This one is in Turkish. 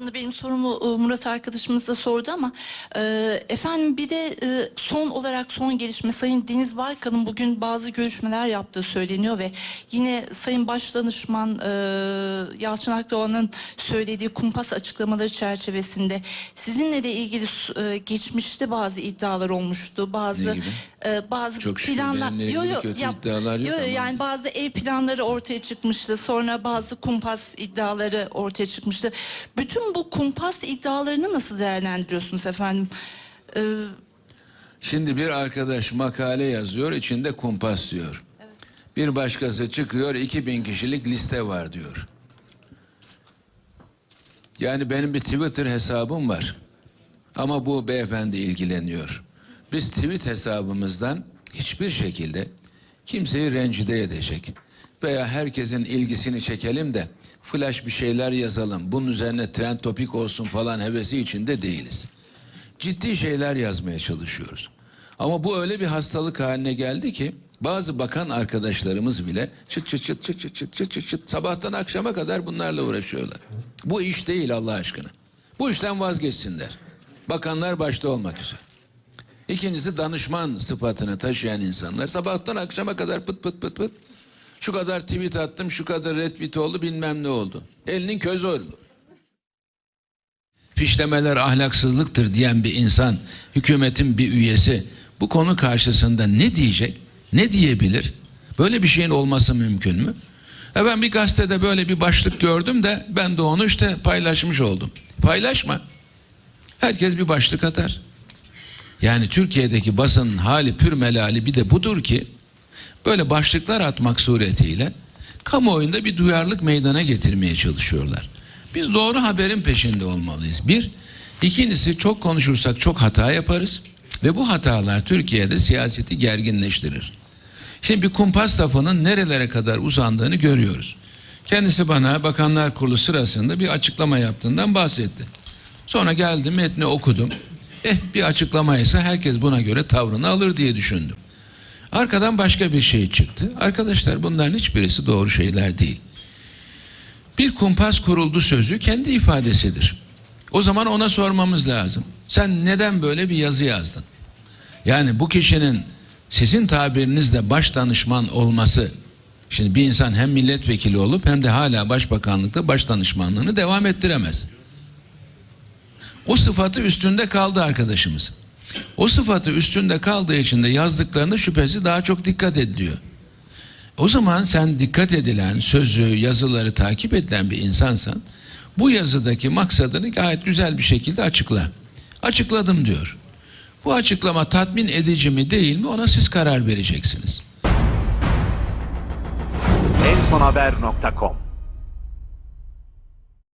Aslında benim sorumu e, Murat arkadaşımız da sordu ama e, efendim bir de e, son olarak son gelişme Sayın Deniz Baykal'ın bugün bazı görüşmeler yaptığı söyleniyor ve yine Sayın Başdanışman e, Yalçın Akdoğan'ın söylediği kumpas açıklamaları çerçevesinde sizinle de ilgili e, geçmişte bazı iddialar olmuştu. Bazı e, bazı Çok planlar ilgili kötü iddialar yok yo, yo, ama. yani bazı ev planları ortaya çıkmıştı. Sonra bazı kumpas iddiaları ortaya çıkmıştı. Bütün bu kumpas iddialarını nasıl değerlendiriyorsunuz efendim? Ee, Şimdi bir arkadaş makale yazıyor, içinde kumpas diyor. Bir başkası çıkıyor, 2000 kişilik liste var diyor. Yani benim bir Twitter hesabım var. Ama bu beyefendi ilgileniyor. Biz tweet hesabımızdan hiçbir şekilde kimseyi rencide edecek veya herkesin ilgisini çekelim de flash bir şeyler yazalım. Bunun üzerine trend topik olsun falan hevesi içinde değiliz ciddi şeyler yazmaya çalışıyoruz. Ama bu öyle bir hastalık haline geldi ki bazı bakan arkadaşlarımız bile çıt çıt çıt çıt çıt çıt çıt çıt çıt sabahtan akşama kadar bunlarla uğraşıyorlar. Bu iş değil Allah aşkına. Bu işten vazgeçsinler. Bakanlar başta olmak üzere. İkincisi danışman sıfatını taşıyan insanlar sabahtan akşama kadar pıt pıt pıt pıt şu kadar tweet attım, şu kadar retweet oldu, bilmem ne oldu. Elinin közü oldu fişlemeler ahlaksızlıktır diyen bir insan, hükümetin bir üyesi bu konu karşısında ne diyecek? Ne diyebilir? Böyle bir şeyin olması mümkün mü? Ben bir gazetede böyle bir başlık gördüm de ben de onu işte paylaşmış oldum. Paylaşma. Herkes bir başlık atar. Yani Türkiye'deki basının hali pür melali bir de budur ki böyle başlıklar atmak suretiyle kamuoyunda bir duyarlılık meydana getirmeye çalışıyorlar. Biz doğru haberin peşinde olmalıyız. Bir, ikincisi çok konuşursak çok hata yaparız ve bu hatalar Türkiye'de siyaseti gerginleştirir. Şimdi bir kumpas lafının nerelere kadar uzandığını görüyoruz. Kendisi bana Bakanlar Kurulu sırasında bir açıklama yaptığından bahsetti. Sonra geldim metni okudum. Eh bir açıklamaysa herkes buna göre tavrını alır diye düşündüm. Arkadan başka bir şey çıktı. Arkadaşlar bunların hiçbirisi doğru şeyler değil. Bir kumpas kuruldu sözü kendi ifadesidir. O zaman ona sormamız lazım. Sen neden böyle bir yazı yazdın? Yani bu kişinin sizin tabirinizle baş danışman olması Şimdi bir insan hem milletvekili olup hem de hala başbakanlıkta baş danışmanlığını devam ettiremez. O sıfatı üstünde kaldı arkadaşımız. O sıfatı üstünde kaldığı için de yazdıklarında şüphesiz daha çok dikkat ediliyor. O zaman sen dikkat edilen sözü, yazıları takip edilen bir insansan bu yazıdaki maksadını gayet güzel bir şekilde açıkla. Açıkladım diyor. Bu açıklama tatmin edici mi değil mi ona siz karar vereceksiniz. ensonhaber.com